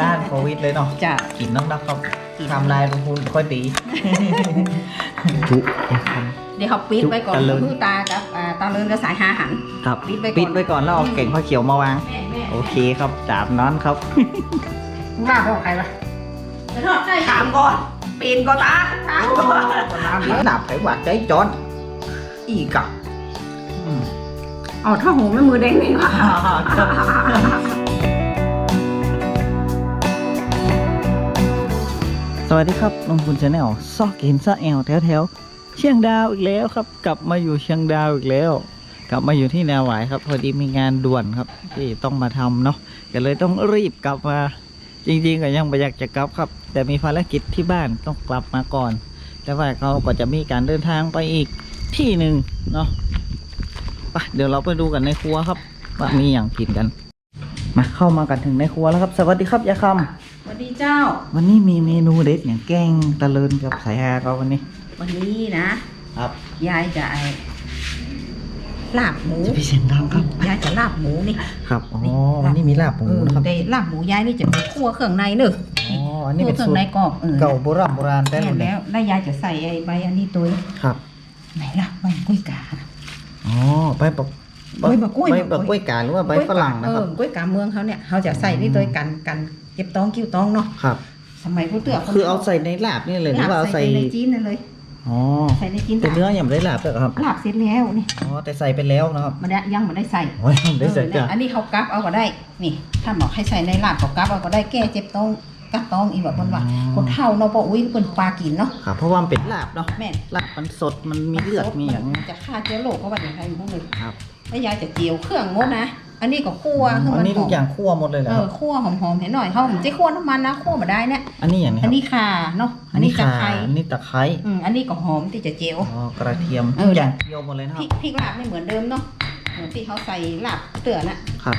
ต้านโควิดเลยเนาะจะกินน้ำนักครับทำลายลงทุนค่อยดีจุครับเดี๋ยวเขาปิดไว้ก่อนตะเลิน คือตากับอ่าตาเลินกับสายหาหัน ครับปิดไว้ก่อน ปิดไว้ก่อนแล้วเอาเก่งผ้าเขียวมาวาง แม่แม่โอเคครับตามนั้นครับ หน้าพ่อใครวะจะทอดได้ถามก่อน ปีนก่อนตาถามก่อนหนับ phải quạt cháy tròn y cặp เอาถ้าหูไม่มือแดงนี่ว่ะ สวัสดีครับลงทุนชาแนลซอกเห็นซะแอลแถวแถวเชียงดาวอีกแล้วครับ กลับมาอยู่เชียงดาวอีกแล้ว กลับมาอยู่ที่แนวหวายครับพอดีมีงานด่วนครับ ที่ต้องมาทำเนาะก็เลยต้องรีบกลับมา จริงๆก็ยังไม่อยากจะกลับครับ แต่มีภารกิจที่บ้านต้องกลับมาก่อน แต่ว่าเขาก็จะมีการเดินทางไปอีกที่หนึ่งเนาะไปเดี๋ยวเราไปดูกันในครัวครับ ว่ามีอย่างกินกัน มาเข้ามากันถึงในครัวแล้วครับ สวัสดีครับยายคำ วัสดีเจ้า วันนี้มีเมนูเด็ดอย่างแกงตะเลินกับสายฮาก็วันนี้ วันนี้นะ ครับ ยายจะไอ้ลาบหมูจะพี่เสียงดังครับ ยายจะลาบหมูนี่ ครับอ๋อวันนี้มีลาบหมูนะครับเออแต่ลาบหมูยายนี่จะเป็นคั่วเครื่องในเนอะอ๋ออันนี้คั่วเป็นเครื่อสูงตในรกรอบเออเก่าโบราณโบราณแต่แม่รุ่นแล้นี้วแล้วยายจะใส่ไอ้ใบอันนี้ตัวครับ ไหนล่ะใบกล้วยกาอ๋อใบบักใบบักกล้วยใบบักกล้วยกาหรือว่าใบฝรั่งนะครับเออกล้วยกาเมืองเขาเนี่ยเขาจะใส่นี่ตัวกันกันเก็บต้องกิ้วต้องเนาะครับ สมัยผู้เตือคือเอาใส่ในลาบนี่เลยหรือว่าเอาใส่ในจีนนั่นเลยอ๋อใส่ในจีนแต่เนื้อยังไม่ได้ลาบเลยเหรอครับลาบเสร็จแล้วนี่อ๋อแต่ใส่ไปแล้วนะครับมันได้ยังไม่ได้ใส่โอ้ยไม่ได้ใส่เออจ้ะเนี่ยอันนี้เขากั๊บเอาก็ได้นี่ ถ้าบอกให้ใส่ในลาบเขากั๊บเอาก็ได้แก้เจ็บต้องกัดต้องอีกแบบมันว่าคนเท่าเนาะบอกอุ้ยเป็นปลากินเนาะครับเพราะว่ามันเป็นลาบเนาะแม่นลาบมันสดมันมีเลือดมีอย่างนจะฆ่าเชื้อโรคก็ว่าอย่างไรพวกเลยครับแล้วยายจะเจียวเครื่องหมดนะ อันนี้ก็คั่วให้อัมันนนี้หทุอกมอย่างคั่วหมดเลยเหรอเอคอรับคั่วหอมๆเห็นหน่อยเขาผมจะคั่วน้ำมันนะคั่วมาได้เนี่ย อันนี้อย่างนี้อัคนรับนี้ข่าเนาะอันนี้ตะไคร้อันนี้ตะไคร้อืมอันนี้ก็หอมที่จะเจียว อ๋อกระเทียมเอทุอกอย่างเคี่ยวหมดเลยนะพคริรับกพริกลาบไม่เหมือนเดิมเนาะเหมือนที่เขาใส่ลาบเตือน่ะครับ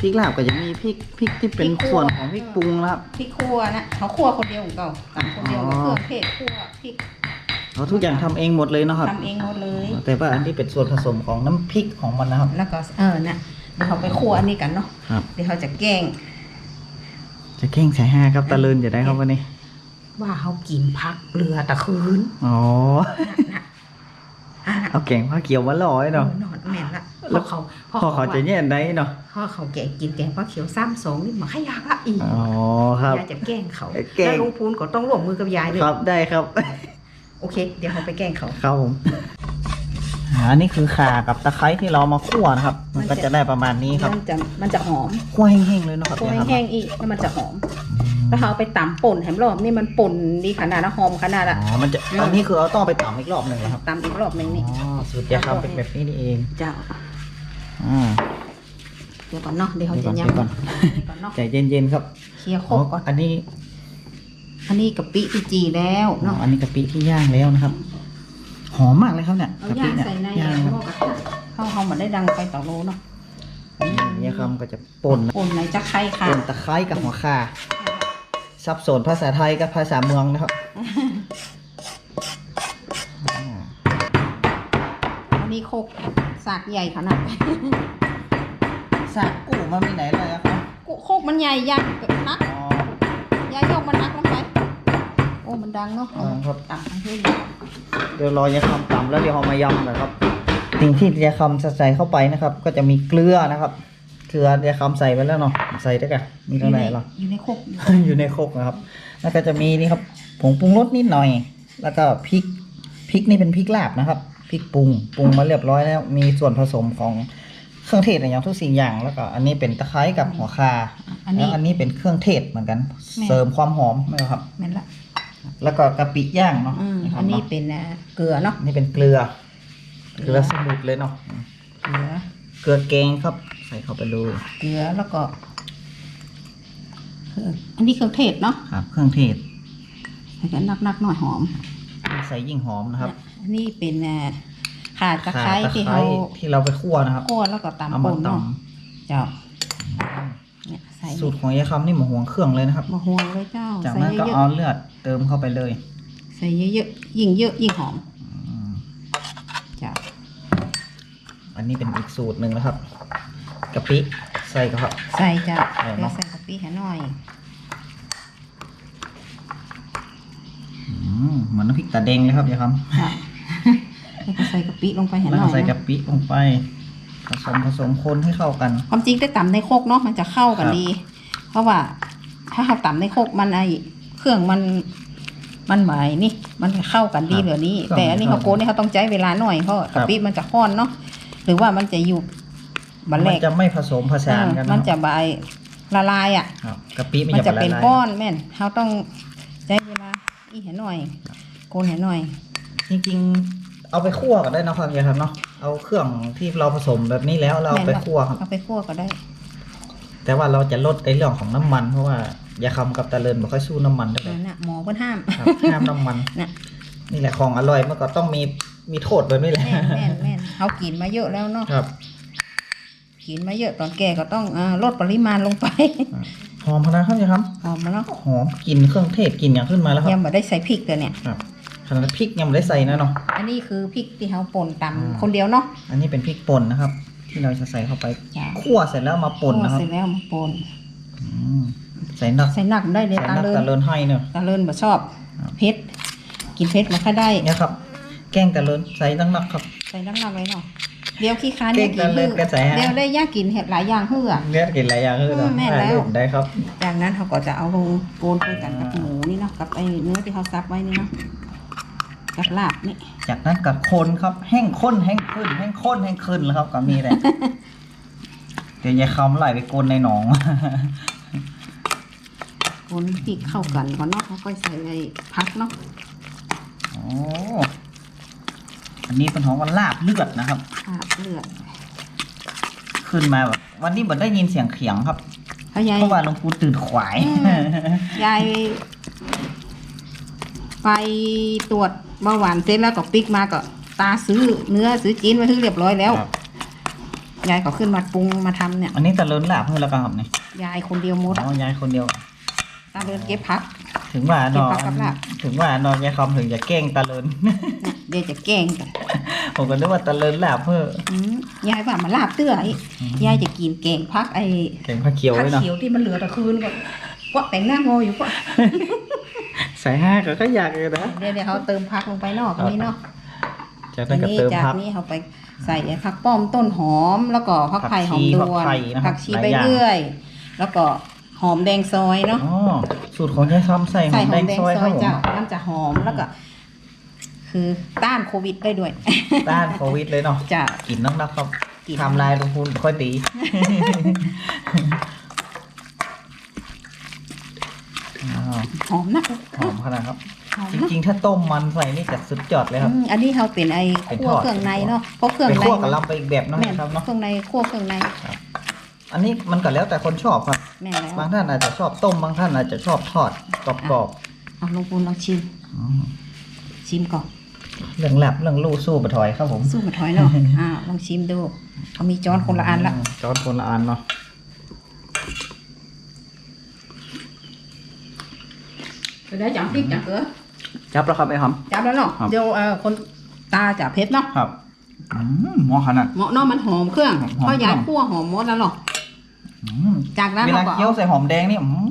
พริกลาบก็จะมีพริกพริกที่เป็นพริกคั่ว ส่วนของพริกปรุงนะครับพริกคั่วนะเขาคั่วคนเดียวของเขาตำคนเดียวกับเครื่องเทศคั่วพริกเราทุกอย่างทำเองหมดเลยนะครับ ทำเองหมดเลย แต่ว่าอันนี้เป็นส่วนผสมของน้ำพริกของมันนะครับ แล้วก็เออน่ะ เดี๋ยวเขาไปคั่วอันนี้กันเนาะครับ เดี๋ยวเขาจะแกงจะเข่งใส่ห้าครับตะเลินจะได้ครับวันนี้ ว่าเขากินพักเรือตะคืนอ๋อน่ะอะน่ะเอาแกงผ้าเขียวมาลอยเอเนาะอนอนแม่นละแล้วพอเขาพอเขาจะว่าแย่ได้เนาะ พอเขาแกงกินแกงปลาเขียวซ้ำสองนี่มาให้ยากละอีกอ๋อครับ ยายจะแกล้งเขาแกล้ง แล้วลุงพูนก็ต้องร่วมมือกับยายด้วยครับได้ครับ โอเค เดี๋ยวเขาไปแกล้งเขา ครับผม อ่าอันนี้คือข่ากับตะไคร้ที่เรามาคั่วนะครับ มันก็จะได้ประมาณนี้ครับ มันจะมันจะหอมคั่วแห้งๆเลยเนาะครับคั่วเนี่ยครับแห้งๆอีกแล้วมันจะหอมแล้วเขาเอาไปตำป่นแถมรอบนี่มันป่นดีขนาดนะหอมขนาดอะอ๋อมันจะอืมอันนี้คือเอาต้องเอาไปตำอีกรอบหนึ่งเหรอครับตำอีกรอบหนึงนี่อ๋อสูตรยาคำเป็นแบบนี้นี่เองเจ้าอ่าเดี๋ยวก่อนเนาะเดี๋ยวเขาเดี๋ยวจะก่อนยำเดี๋ยวก่อนนี่ก่อนเนาะใจเย็นๆครับเคลียร์โคอ๋อกก่อนอันนี้ อันนี้กะปิที่จีแล้วอ๋อเนาะอันนี้กะปิที่ย่างแล้วนะครับ หอมมากเลยครับเนี่ยเอากะปิย่างเนี่ยใส่ในย่างหม้อกระทะเข้าเขาเหมือนได้ดังไฟต่อโลเนาะยาคำก็จะป่นนะป่นในจะไข่ค่ะป่นตะไคร้กับหัวข่าสับสนภาษาไทยกับภาษาเมืองนะครับอ่าอันนี้โคกสากใหญ่ขนาดสากกูมันมีไหนเลยอะครับกูโคกมันใหญ่ยักษ์นักอ๋อยายยกมันนักลงไปโอ้มันดังเนาะอ๋อครับต่ำทั้งที่ เดี๋ยวรอยาคำตำแล้วเดี๋ยวเอามายำนะครับ สิ่งที่ยาคำใส่เข้าไปนะครับ ก็จะมีเกลือนะครับ เกลือยาคำใส่ไปแล้วเนาะใส่ได้กันมีเท่าไหร่หรออยู่ในโคกอยู่ในโครกนะครับ แล้วก็จะมีนี่ครับผงปรุงรสนิดหน่อย แล้วก็พริกพริกนี่เป็นพริกลาบนะครับพริกปรุงปรุงมาเรียบร้อยแล้ว มีส่วนผสมของเครื่องเทศอย่างทุกสิ่งอย่างแล้วก็อันนี้เป็นตะไคร้กับหัวคาอันแล้นี้วอันนี้เป็นเครื่องเทศเหมือนกันแม่เสริมความหอมไหมครับแม่นละแล้วก็กะปิย่างเนาะ อืมะครับอันนี้เาะเป็นอ่าเกลือเนาะนี่เป็นเกลือ เกลือสมุนเลยเนาะเกลือเกลือแกงครับ ใส่เข้าไปเลยเกลือแล้วก็เอออันนี้เครื่องเทศเนาะครับ เครื่องเทศให้กันนักๆหน่อยหอม ใส่ยิ่งหอมนะครับ อันนี้เป็นอ่าข่าตะไคร้ข่าตะที่ไคร้เขาที่เราไปคั่วนะครับคั่วแล้วก็เอาตำมาป่นตเนาะเจ้าเนี่ยใส่ำสูตรของยายคำนี่หมาห่วงเครื่องเลยนะครับมะฮวงเลยเจ้าจากใส่นั้นก็เยอะเอาเลือดเติมเข้าไปเลยๆใส่เยอะๆยิ่งเยอะยิ่งหอมจ้ะอันนี้เป็นอีกสูตรหนึ่งนะครับกะปิใส่กะเพราใส่จ้ะเดี๋ยวใส่กะปิแค่น้อยเหมือนน้ำพริกตาแดงเลยครับยายคำค่ะแใส่กะปิลงไปแค่น้อยแล้วใส่กะปิลงไป ผสมผสมคนให้เข้ากัน ความจริงได้ต่ำในโคกเนาะมันจะเข้ากันดี เพราะว่า ถ้าเราต่ำในโคกมันไอเครื่องมัน มันหมายนี่มันจะเข้ากันดีเหลือนี้แต่อันนี้เขาโกนนี่เขาต้องใช้เวลาหน่อยเพราะกะปิมันจะค้อนเนาะหรือว่ามันจะอยู่บันแรมันกจะไม่ผสมผสานกันเออมันจะใบละลายอะ ครับกะปิมันมันจะจะละเป็นลายก้อนแม่นเขาต้องใช้เวลาอีเห็นหน่อย โกนเห็นหน่อย จริงๆ เอาไปคั่วก็ได้นะครับยายครับเนาะเอาเครื่องที่เราผสมแบบนี้แล้วเราเอาไปคั่วครับ เอาไปคั่วก็ได้แต่ว่าเราจะลดในเรื่องของน้ำมันเพราะว่า ยาคำกับตะเลินไม่ค่อยสู้น้ำมันเท่าไหร่นั่นน่ะหมอเพิ่นห้ามครับห้ามน้ำมันน่ะนี่แหละของอร่อยมันก็ต้องมีมีโทษแบบนี้แหละแม่นแม่นแม่นเขากินมาเยอะแล้วเนาะครับกินมาเยอะตอนแก่ก็ต้องอาลดปริมาณลงไปหอมพนาครับยายครับหอมมาเนาะหอมกลินเครื่องเทศกลินอย่างขึ้นมาแล้วคยัรับงไม่ได้ใส่พริกเลยเนี่ยครับขนาดพริกยังไม่ได้ใส่นะเนาะอันนี้คือพริกที่เขาป่นอ่าตำคนเดียวเนาะอันนี้เป็นพริกป่นนะครับ ที่เราจะใส่เข้าไปจ้ะคั่วเสร็จแล้วมาป่นนะครับเสร็จแล้วมาป่นอืม ใส่นักใส่หนักได้เลยใส่ตานักเลินตะเลินให้เนอะตาเลินบ่ชอบครับเผ็ดกินเผ็ดมาค่อยได้เนี่ยครับ แกงตะเลินใส่นักนักๆครับ ใส่น้ำหนักไว้เนาะเดี๋ยวขี้ค้านเก่เนี่ยงกิตะนเลิหื้นอกระแสเดี๋ยวได้ย่ากินเห็ดหลายอย่างหื้ออะเลือดกินหลายอย่างคืออืมแม่นแล้วถ่ายรูปได้ครับจากนั้นเขาก็จะเอาลงโกนไปกันกับหมูนี่เนาะกับไอ้เนื้อที่เขาซับไว้นี่เนาะกับลาบนี่จากนั้นกับคนครับแห้งข้นแห้งขึ้นแห้งข้นแห้งขึ้นแล้วครับก็มีแหละเดี๋ยวยายคำไหลไปกลนในหนอง โกนพริกเข้ากันก่อนเนาะเขาก็ใส่ไอ้พักเนาะโอ้อันนี้เป็นของวันลาบเลือดนะครับ ลาบเลือด ขึ้นมาแบบวันนี้บัได้ยินเสียงเขียงครับเขายายเพราะว่าหลวงปู่ตื่นขวายยายไปตรวจเบาหวานเสร็จแล้วก็ปิกมาก็ตาซื้อเนื้อซื้อจีนมาซื้อเรียบร้อยแล้วครับ ยายก็ขึ้นมาปรุงมาทำเนี่ย อันนี้ตะเลินลาบเพื่อแล้วกันครับเนี่ยยายคนเดียวหมดอ๋อยายคนเดียว ตาเดินเก็บพัก ถึงว่านอน เก็บผักกับลาบถึงว่านอนยายคำถึงจะแกล้งตะเลินเนี่ยเดี๋ยวจะแกล้งกันผมก็นึกว่าตะเลินลาบเพื่อ อืมยายว่ามาลาบเตื้อไอ้ยายจะกินแกงพักไอ้แกงผักเขียวผักไว้เนาะเขียวที่มันเหลือแต่คืนก็ว่าแต่งหน้างออยู่ก็ใส่ห้าก็ก็อยากเลยนะเดี๋ยวเดี๋ยวเขาเติมพักลงไปเนอกนี้เนาะจากทีนั้นก็นี้เติมจากพัก นี้เขาไปใส่ไอ้ผักป้อมต้นหอม แล้วก็ผักไผ่หอมผัดกชีวผักไผ่นะครับผักชีหลายไปอย่าง เรื่อย แล้วก็ห อมแดงซอยเนาะอ๋อสูตรของยายคำใส่หอใส่มหแดอมงแดงซอยซคอรับยผม เจ้ามันจะหอมแล้วก็ คือต้านโควิดได้ด้วย ต้านโควิดเลยเนาะจะ กินนักนักๆครับกิน ทำลายลงทุนค่อยตี อ้าวหอมนะหอมขนาดครับ หอมจนะริงๆ ถ้าต้มมันใส่นี่จะสุดยอดเลยครับ อืมอันนี้เขาเป็นไอ้เป็นคั่วทอด เครื่องในเนาะเพราะเครื่องไปในคั่วกับลำไปอีกแบบเนาะแม่นครับเนาะ เครื่องในคั่วเครื่องใน อันนี้มันก็แล้วแต่คนชอบครับ แม่นแล้วบางท่านอาจจะชอบต้ม บางท่านอาจจะชอบทอดกรอบเอาลงปูนลองชิม ๆอืมชิมก่อนเรื่องแลบเรื่องลู่สู้บะถอยครับผมสู้มาถอยเนาะอ่าลองชิมดูเขามีจอนคนละอันละมจอนคนละอันเนาะจะได้จังพริกจังเกลือจับแล้วครับไอ้หอม จับแล้วเนาะครับ เดี๋ยวเอ่อคนตาจะเผ็ดเนาะครับอืมหมอขนาด เหมาะเนาะมันหอมเครื่องหอมเพราะยายเครื่องคั่วหอมหมดแล้วเนาะอืม จากนั้นเวเขาลาก็เคี้ยวเอาใส่หอมแดงนี่อืม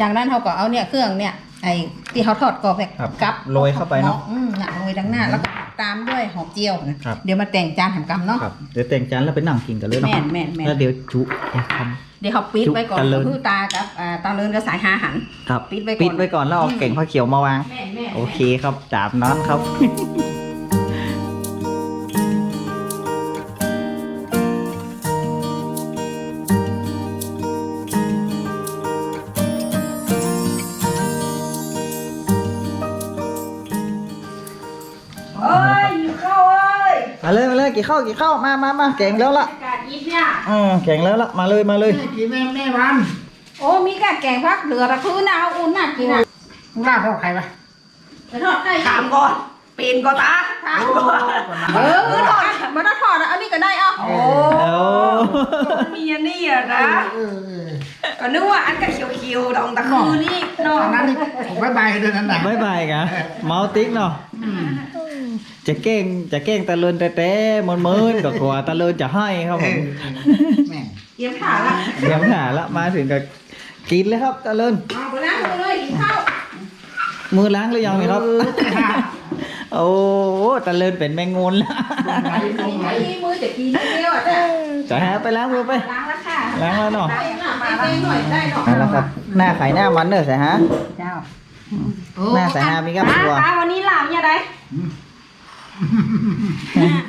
จากนั้นเขาก็เอาเนี่ยเครื่องเนี่ยไอ้ที่เขาทอดกรอบเนี่ยครับกับโรยเข้าไปเนาะอืมน่ะโรยดังหน้าแล้วก็ตามด้วยหอมเจียวนะครับ เดี๋ยวมาแต่งจานแหมกำเนาะครับเดี๋ยวแต่งจานแล้วไปนั่งกินกันเลยเนาะแม่นแม่นแม่นแล้วเดี๋ยวจุไอ้คเดี๋ยวเขาปิดไว้ก่อนจุตะเลินคือตากับอ่าตาเลินกับสายหาหันำครับปิดไว้ก่อน ปิดไว้ก่อนแล้วเอาเก่งผ้าเขียวมาวาง แม่นแม่น โอเคครับจาบนั้นครับ มาเลยมาเลยกี่ข้าวกี่ข้าวมามามาแกงแล้วล่ะอากาศอีฟเนี่ยเออแกงแล้วล่ะมาเลยมาเลยกี่แม่แม่วันโอ้มีกะแกงพักเหลือแต่คือหนาวอุ่นน่ากินอะลาบของใครวะจะทอดไข่ถามก่อนปีนก่อนตาถามก่อนเออทอดมันต้องทอดอะอันนี้ก็ได้เอาโอ้โอ้มันมีอันนี้อะนะเออเออก็นึกว่าอันกับเขียวๆดองตะคือนี่เนาะอันนั้นนี่ผมไม่บายเดือนนั้นนะบายบายกะเมาติ๊กเนาะ จะเก่งจะเก่งตะเลินแต่แต่มนมืนๆก็กลัวตะเลินจะให้ครับผมแม่งเตรียมขาละเดี๋ยวหาละมาถึงก็กินเลยครับตะเลินเอาไปล้างมือเลยกินข้าวมือล้างหรือยังไหมครับ โอ้ตะเลินเป็นแมงงนแล้วไหลลงไหลนี่มือจะกินเดียวอะจ้ะจะหาไปล้างมือไปล้างแล้วค่ะล้างแล้วเนาะได้หน่อยได้หน่อยได้หน่อยเอาละครับหน้าไข่หน้ามันเนอะใส่ฮะเจ้าหน้าใส่ฮามีกับตัวตาวันนี้หลามยังไง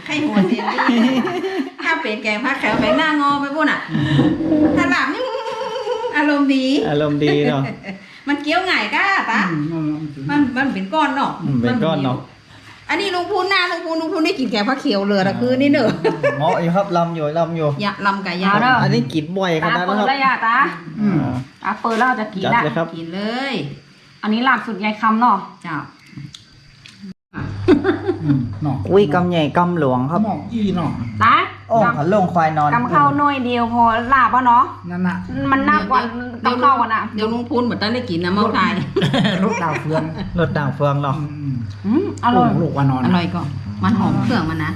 ใครหัวเสียดีถ้าเป็นแกงผักแขวแบงหน้างอไปพุ่นอะถ้าหลับนี่อารมณ์ดี อารมณ์ดีเนาะ มันเกี้ยวง่ายก้าตามันมันเป็นก้อนเนาะอืมเป็นก้อนเนาะ อันนี้ลุงพูนหน้าลุงพูนลุงพูนได้กินแกงผักเขียวเลยละคือนี่เนอะเหมาะอยู่ครับลำอยู่ลำอยู่อย่าลำไก่ยาวอันนี้กินบ่อยขตานาดเปินั้นดครับแล้วย่าตาอืมตาเปิดแล้วจะกินจัดอะเลยครับกินเลย อันนี้หลามสุดยายคำเนาะเจ้า อืมเนาะอุ้ยกำใหญ่กำหลวงครับ หมอกอีเนาะตาโอ้ขันลงควายนอนกำเข้าหน่อยเดียวพอหลาบอะเนาะ นั่นน่ะมันน่ากว่ากำเข้าอะนะเดี๋ยวลุงพูนเหมือนตอนได้กินนะเมาไทยรถดาวเฟืองรถด่างเฟืองเนาะอืมอืมอืมอร่อยลูกว่านอนอร่อยก็มันหอมเครื่องมันนะ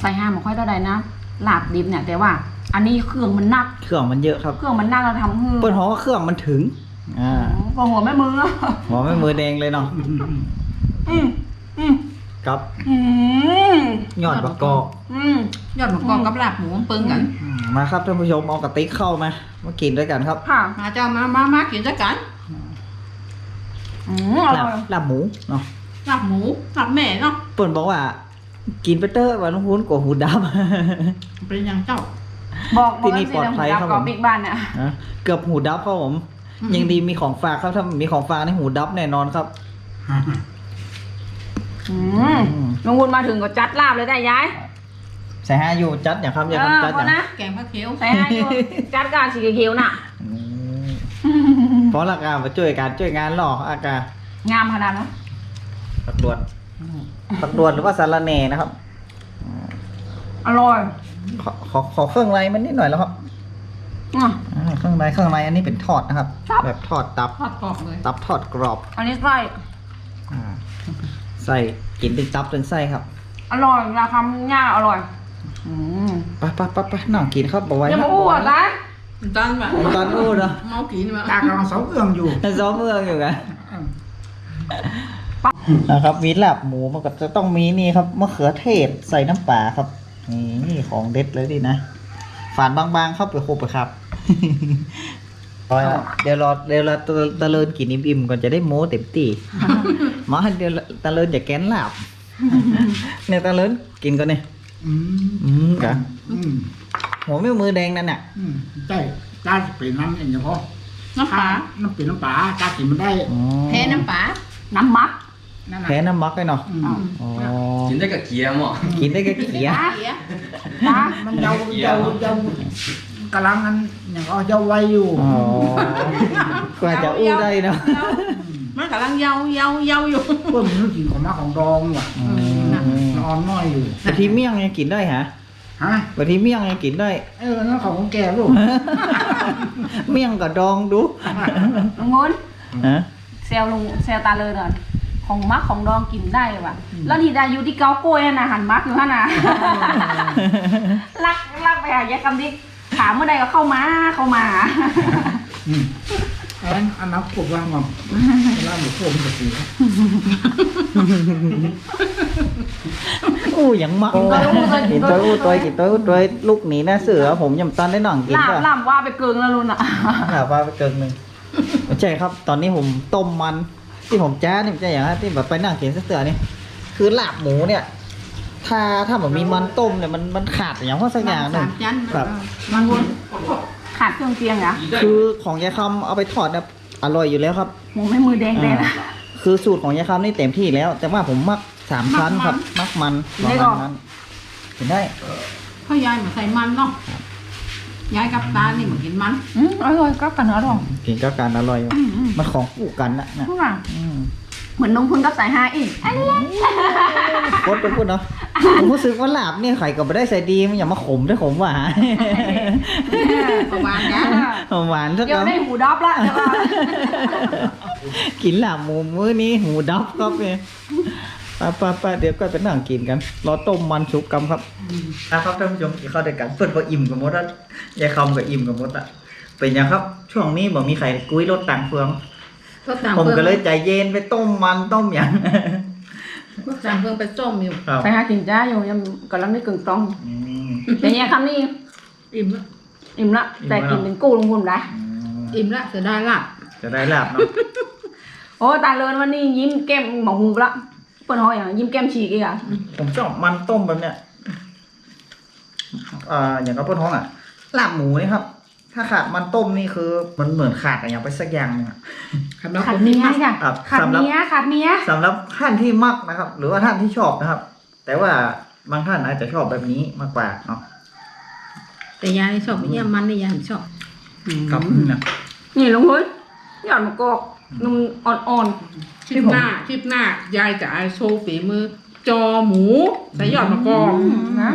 ใส่ห้ามไม่ค่อยเท่าใดนะหลาบดิบเนี่ย แต่ว่า อันนี้เครื่องมันหนัก เครื่องมันเยอะครับเครื่องมันหนักเราทำให้เปิ้นเพราะว่าเครื่องมันถึงอ่าก็หัวแม่มือหมอไม่มือแดงเลยเนาะอืมอืมอืมอืม กับอืมยอดประกอบอืมยอดมะกอกกับลาบหมูปึงกัน อืมมาครับท่านผู้ชมเอากระติกเข้ามามากินด้วยกันครับค่ะ มาเจ้ามามามากินด้วยกันอืมอลาร่บอยลาบหมูเนาะลาบหมูลาบแม่เนาะเปิ้นบอกว่า กินไปเตอร์วันลุงพูนกว่าหูดับเป็นยังเจ้า บอกบอกที่นี่ว่าปลอดภัยครับกรอผมบิ๊กบ้านเนี่ยนะเกือบหูดับครับผม อืม ยังดีมีของฝากครับถ้ามีของฝากในหูดับแน่นอนครับ อืมลุงวุนมาถึงก็จัดลาบเลยได้ย้ายใส่ห้าอยู่จัดอย่างครับอย่าเออทำจัดพออย่างนะแกงผักเขียวใส่ให้อยู่จัดการสีเขียวๆน่ะอืมเพราะละกามาช่วยการช่วยงานหรอกอากางามขนาดนั้นตักดวนตักดวนหรือว่าสารแหน่นะครับ อร่อยขอขอขอเครื่องในมันนิดหน่อยแล้วครับอะอ่าเครื่องในเครื่องในอันนี้เป็นทอดนะครับครับ แบบทอดตับทอดกรอบเลยตับทอดกรอบ อันนี้ไส้ อ่าใส่กินเป็นตับเป็นไส้ครับอร่อยราคำย่าอร่อย อืมไปไปไปไปนั่งกินครับบอกไว้อย่านะมาอ้วกนะตอนแบบตอนอู้เนาะเมากินมาตากำลังเสาเอื้องอยู่ ซ้อมเมืองอยู่กันนะครับมีลาบหมูมันก็จะต้องมีนี่ครับมะเขือเทศใส่น้ำปลาครับ นี่ของเด็ดเลยดินะฝานบางๆเข้าไปโคบไปครับ ร้อยละเดี๋ยวรอเดี๋ยวเราตะตะเลินกินอิ่มๆก่อนจะได้โม้เต็มที่มาเดี๋ยวตะเลินอย่าแกนลาบเนี่ยตะเลินกินก่อนเนี่ยอืมอืมกะอืมหัวไม่มือแดงนั่นน่ะอืมใช่ตาเป็นน้ำเองเฉพาะน้ำปลาน้ำเป็นน้ำปลาตากินมันได้อ๋อแพ้น้ำปลาน้ำมักนั่นน่ะแพ้น้ำมักเลยเนาะอืมอ๋อกินได้กับเกี๊ยวหมอกินได้ก็เขียเสียจ้ามันเยาเยาเยา กำลังนั้นอย่างเอาเยาไว้อยู่อ๋อกว่าจะอู้ได้เนาะมันกำลังเยาเยาเยาอยู่เพิ่มมันกินของมาของดองว่ะอืมนอนน้อยอยู่บางทีเมี่ยงยังกินได้ฮะฮะบางทีเมี่ยงยังกินได้ เออนั่นของแกลูก เมี่ยงกับดองดูลุงวุนฮะเซลลุงเซลตาเลยเนอะของมักของดองกินได้ว่ะ แล้วที่ได้อยู่ที่เกาโก้ยน่ะหันมักอยู่ฮะน่ะลักลักไปหายายคำดิ ถามเมื่อใดก็เข้ามาเข้ามา อืมอันนั้นอันนั้นกดว่างมั้งล่างหมูโค้งจะสีอู้ยังมักกินตัวอู้ตัวกินตัวอู้ตัวกินตัวอู้ตัวลูกหนีหน้าเสือ ผมยำตอนได้หน่องกินล่ามป่ะล่ามว่าไปเกิงแล้วลุนอะหาปลาไปเกินหนึ่งไม่ใช่ครับ ตอนนี้ผมต้มมัน ที่ผมจ้านี่ไม่ใช่อย่างนั้นที่แบบไปนั่งกินเสือนี่คือลาบหมูเนี่ย ถ้าถ้าแบบมีมันต้มเนี่ยมันมันขาดอย่างเพราะสักอย่างหนึ่สางมจันครับมันวนขาดเครื่องเคียงเหรอคือของยายคำเอาไปทอดเนี่ยอร่อยอยู่แล้วครับหมูไม่มือแดงเลยนะคือสูตรของยายคำนี่เต็มที่แล้ว แต่ว่าผมมักสามชั้นครับมักมันประมาณนั้นกินได้พ่อยายมาใส่มันเนาะยายกับตานี่มากินมันอืมอร่อยก็กันอร่อยกินก็การอร่อยอยู่อืมอืมมันของคู่กันนะนะทุกอย่างอืมเหมือนนมพุนกับสายฮาอีกอันนี้พูดไปพูดเนาะ ผมรู้สึกว่าลาบเนี่ยไข่ก็ไม่ได้ใส่ดีมันอย่ามาขมด้วยขมหวานประมาณนี้หวานสักเดี๋ยวคำได้หูดอบละเดี๋ยวว่ากินลาบหมูมื้อนี้หูดับครับเนี่ยไปไปไปเดี๋ยวก็ไปนั่งกินกันรอต้มมันชุบกำครับนะครับท่านผู้ชมกินข้าวด้วยกันเปิดก็อิ่มกับมดแล้วยายคำก็อิ่มกับมดอะเป็นยังครับ ช่วงนี้บอกมีไข่กุ้ยรถต่างเฟืองก็ตามผมเพิ่งก็เลยใจเย็นไปต้มมันต้มอย่าง ก็ตามเพิ่งไปส้มอยู่ครับใส่หากินจ้าอยู่ยังกำลังได้กึ่งต้องอืมแต่เนี่ยคำนี้อิ่มละอิ่มละอิ่มแต่แล้วกินเป็นกู้ลงทุนได้อืมอิ่มละเสียดายละจะได้หลับเนาะโอ้ตาเลินวันนี้ยิ้มแก้มหมองหูละเปิ้นหอยอย่างยิ้มแก้มฉีกอีกอะผมชอบมันต้มแบบเนี้ยอ่าอย่างกับเพื่อนท้องอะลาบหมูนี่ครับ ถ้าขาดมันต้มนี่คือ มันเหมือนขาดอะไรอย่างไปสักอย่างหนึงอะครับแล้วขาคดนเมีนี้ยมาจ้ะครับขาดสำหรับเมียขาดเมียสำหรับท่านที่มักนะครับ หรือว่าท่านที่ชอบนะครับ แต่ว่าบางท่านอาจจะชอบแบบนี้มากกว่าเนาะแต่ยายชอบเนี่ยมันเนี่ยยายชอบกับนะนี่ลุงหุ้ยหยอดมะกอกนุ่มอ่อนคลิปหน้าคลิปหน้ายายจะโชว์ฝีมือ จอหมูใส่หยอดมะกอกๆนะ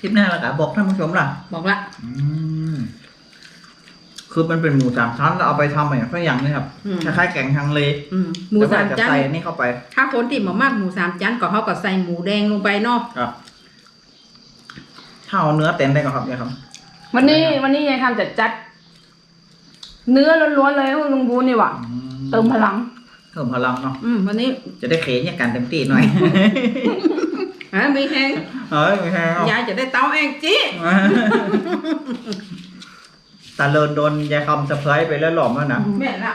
คลิปหน้าแล้วก็บอกท่านผู้ชมล่ะ บอกละอืม คือมันเป็นหมูสามชั้นแล้วเอาไปทำอะไรสักอย่างนี่ครับอืม คล้ายๆแกงฮังเลอืมหมูสามแล้วก็จานจะใส่อันนี่เข้าไป ถ้าคนติดมามากหมูสามจานก็เขาก็ใส่หมูแดงลงไปเนาะครับถ้าเอาเนื้อเต็มได้ก็ครับเนี่ยครับ วันนี้วันนี้ยายคำจะจัด เนื้อล้วนๆเลยลุงบูนนี่ว่ะเติมพลังเพิ่มพลังเนาะ อืมวันนี้จะได้เขยเนี่ยกันเต็มที่หน่อย อะมีแหงเอ้ยไม่ใช่เอายายจะได้เต้าเองจีตาเลินโดนยายคำสะเพรส์ไปแล้วหลอมแล้วนะแม่นละ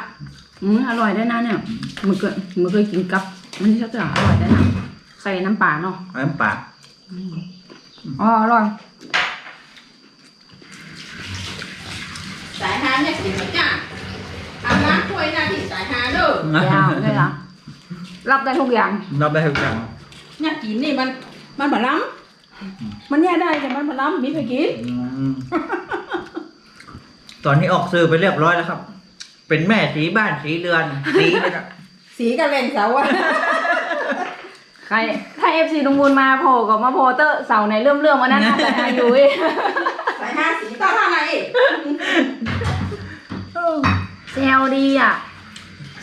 อืมอร่อยได้นะเนี่ยมันเคยมันเคยกินกับ มันนี่ชักจะอร่อยได้นะใส่น้ำปลาเนาะเอาน้ำปลาอ๋ออร่อยสายฮาเนี่ยกินหมดจ้าอาบน้ำถ้วยหน้าที่สายฮาเด้อยาวเลยเหรอรับได้ทุกอย่าง รับได้ทุกอย่าง เนี่ยกินนี่มัน มันบะล้มันแย่ได้แต่มันพลังมีใครกินอืมตอนนี้ออกสื่อไปเรียบร้อยแล้วครับ เป็นแม่สีบ้านสีเรือน สีเลยครับำสีกระเล่นเสาอะใครถ้าเอฟซีลุงบูนมาโผล่ก็มาโผล่เตอร์เสาในเรื่องเรื่องวันนั้นนะแต่อายุยสายฮาสีต่อท่าไหนอีกเซลดีอะ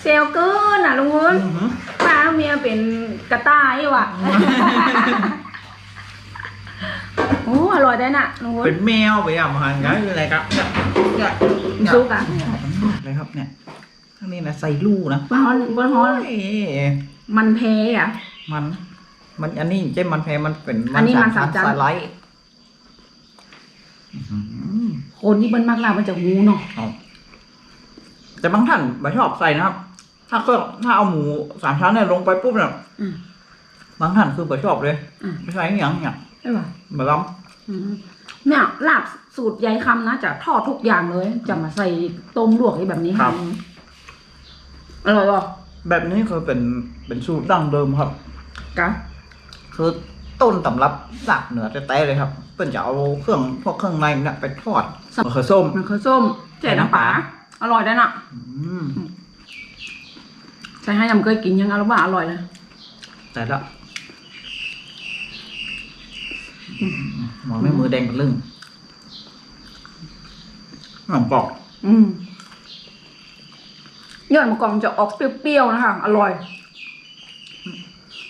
เซลเกินอะลุงบูนอื้อหือป้าเมียเป็นกระต่ายว่ะ โอ้อร่อยได้น่ะลุงบูนเป็นแมวไปอะมาหันไงอะไรครับเนี่ยเนี่ยเนี่ยซุกอะอะไรครับเนี่ยข้างนี้นะใส่ลูนะบนฮอนบนฮอนเอ้ยมันเพอะ มัน มันอันนี้ใช่มันแพมันเป็นอันนี้มันสามชั้นสไลด์อื้อหือคนที่เบิ้ลมากลามันจะหูเนาะเอาแต่บางท่านไม่ชอบใส่นะครับ ถ้าเครื่องถ้าเอาหมูสามชั้นเนี่ยลงไปปุ๊บเนี่ยอืมบางท่านคือไม่ชอบเลยอืมไม่ใช่อย่างเนี่ยใช่ป่ะมาล้อืมเนี่ยลาบสูตรยายคำนะจะทอดทุกอย่างเลย จะมาใส่ต้มลวกแบบนี้ให้อร่อยป่ะำแบบนี้คือเป็นเป็นสูตรดั้งเดิมครับกะคือต้นตำรับหลักเหนือแต่ๆเลยครับ เพื่อนจะเอาเครื่องพวกเครื่องในเนี่ยไปทอดมะเขือส้มมันคือส้มใส่น้ำปลาอร่อยได้น่ะอืมใส่ให้ยำเคยกินยังอร่อยว่าอร่อยเลยแต่ละ หมอไม่มือแดงเป็นลึ่งหอมกรอบอืมยอดมะกอกมันจะออกเปรี้ยวๆนะคะ อร่อย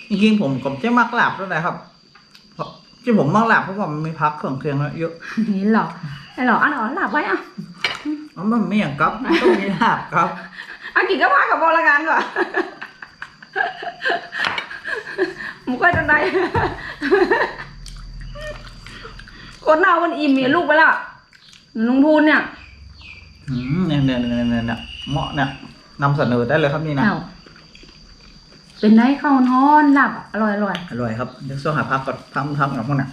จริงๆผมผมจะมักหลาบด้วยนะครับเพราะที่ผมมักหลาบเพราะว่ามันมีพักเครื่องเคียงเยอะนี่หรอไอ้หรออะหรอหลับไว้อะมันไม่อย่างกับต้องมีลาบครับอะกินก็พากับบอละกันก่อนหมูก้อยตอนไหน คนเรามันอิ่มมีลูกไปและลุงพูนเนี่ยอืมเนี่ยเนี่ยเนี่ยเนี่ยเนี่ยเหมาะเนี่ยนำเสนอได้เลยครับนี่นะอ้าเป็นไงข้าวฮ้อนหลับอร่อยอร่อยอร่อยครับเดี๋ยวช่วงหาพักก่อนทำทำกับพวกน่ะ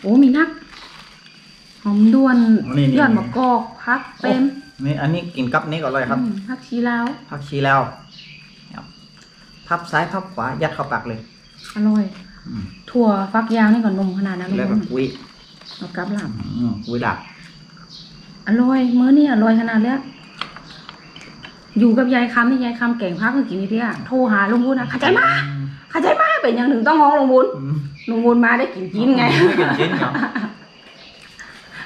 โอ้มีนักหอมด้วนนี่นี่ ยอดมะกอกพักเต็มนี่อันนี้กินกับนี้ก็อร่อยครับ อืมพักชีลาวผักชีแล้วครับพับซ้ายพับขวายัดเข้าปากเลย อร่อย อืมถั่วฟักยาวนี่ก่อนนมขนาดนั้นแล้วก็กุ้ย เอากลับหลับอืมกุ้ยดักอร่อยมื้อนี้อร่อยขนาดเนี้ยอยู่กับยายคำนี่ยายคำแก่งพักคือกินนี่พี่อะโทรหาลุงบุญนะเข้าใจมาเข้าใจมาเป็นยังถึงต้องง้องลุงบุญอืมลุงบุญมาได้กินกินไง ไม่กินชิ้นครับ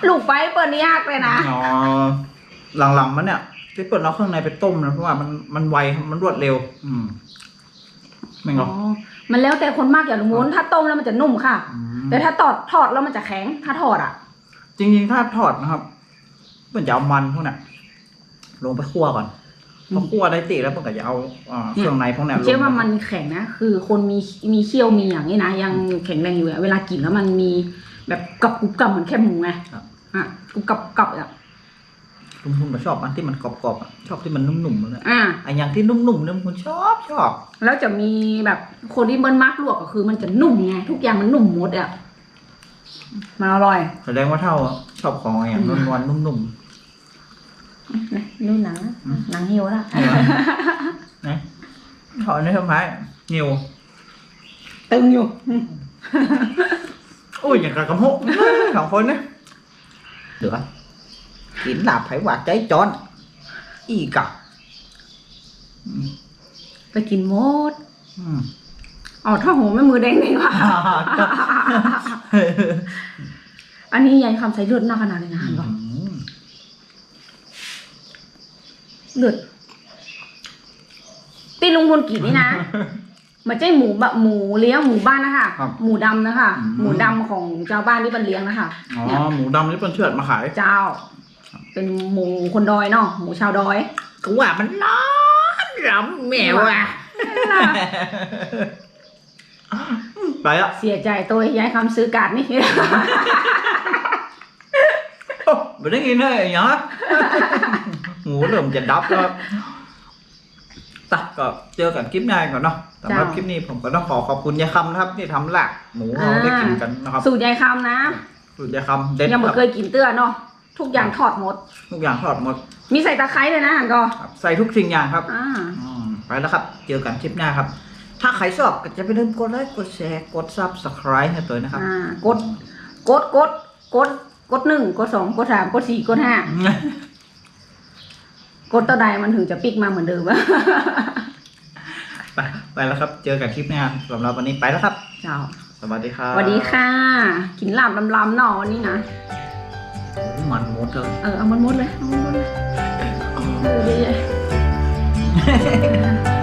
ลูกไปเปิดนี่ยากเลยนะอ๋อหลังๆมันเนี่ยที่เปิดเอาเครื่องในไปต้มนะเพราะว่ามันมันไวมันรวดเร็ว อืมไม่งอ๋หรออก มันแล้วแต่คนมากอย่างลุงบุญถ้าต้มแล้วมันจะนุ่มค่ะมแต่ถ้าตอดทอดแล้วมันจะแข็ง ถ้าทอดอะ จริงๆ ถ้าทอดนะครับเปิดจะเอามันพวกเนี้ยลงไปคั่วก่อนพอคั่วได้ตีแล้วมันก็จะเอาอ่าเครื่องในพวกนั้นลงเชื่อว่ามันแข็งนะคือคนมีมีเขี้ยวมีอย่างนี้นะยังแข็งแรงอยู่อะเวลากินแล้วมันมีแบบกรับกรุบกรับเหมือนแคบหมูไงครับ อะกรุบกรับกรับอะ ลุงคุณมาชอบอันที่มันกรอบๆอะชอบที่มันนุ่มๆนั่นแหละอะไอ้อย่างที่นุ่มๆเนี่ยคุณชอบชอบ แล้วจะมีแบบคนที่เบิ้ลมากลวกก็คือ มันจะนุ่มไงทุกอย่างมันนุ่มหมดอะมันอร่อยแสดงว่าเท่าอะชอบของอย่างนวลๆนุ่มนะดูหนังนะหนังเหี่ยวละๆเนี่ยนะถอนนี่ทำไมนิวตึงอยู่อุ้ยอย่างกับกระโหกสองคนเนี่ยเดี๋ยว กินหลาบไผ่หวาดใจจอน อีกับไปกินหมดอืมอ๋อถ้าหูไม่มือแดงเลยว่ะอันนี้ยายคำใส่เลือดหน้าขนาดเลยนะหันก่อนเลือดตีลุงพลกินนี่นะมันใช่หมูแบบหมูเลี้ยงหมูบ้านนะคะครับหมูดำนะคะอืมหมูดำของเจ้าบ้านที่มันเลี้ยงนะคะอ๋อหมูดำนี่เป็นเชือดมาขายเจ้า เป็นหมูคนดอยเนาะหมูชาวดอย กูว่ามันร้อนรำแมวอะ ไปอะเสียใจตัวยายคำซื้อการ์ดนี่ ไม่ได้ยินเลยอย่างเงี้ยหมูเริ่มจะดับแล้วครับตัดก็เจอกันคลิปหน้าก่อนเนาะสำหรับจ้าคลิปนี้ผมก็ต้องขอขอบคุณยายคำนะครับ ที่ทำลาบหมูเราอ่าได้กินกันนะครับ สูตรยายคำนะ สูตรยายคำเด็ดยังคไม่รับเคยกินเตื้อเนาะ ทุกอย่างทอดหมด ทุกอย่างทอดหมดมีใส่ตะไคร้เลยนะหันก็ครับใส่ทุกสิ่งอย่างครับ อ่า อืมไปแล้วครับ เจอกันคลิปหน้าครับ ถ้าใครชอบก็จะไปลืมกดไลค์กดแชร์กด subscribe ให้ตัวนะครับอ่ากด กดกดกดกดหนึ่งกดสองกดสามกดสี่กดห้ากดต่อใดมันถึงจะปิกมาเหมือนเดิมไปไปแล้วครับ เจอกันคลิปหน้าสำหรับวันนี้ไปแล้วครับ เจ้าสวัสดีครับ สวัสดีค่ะ กินลาบลำๆเนาะวันนี้นะ มันหมดเลยเออเอามันหมดเลยเอามันหมดเลยเออเดี๋ยวๆ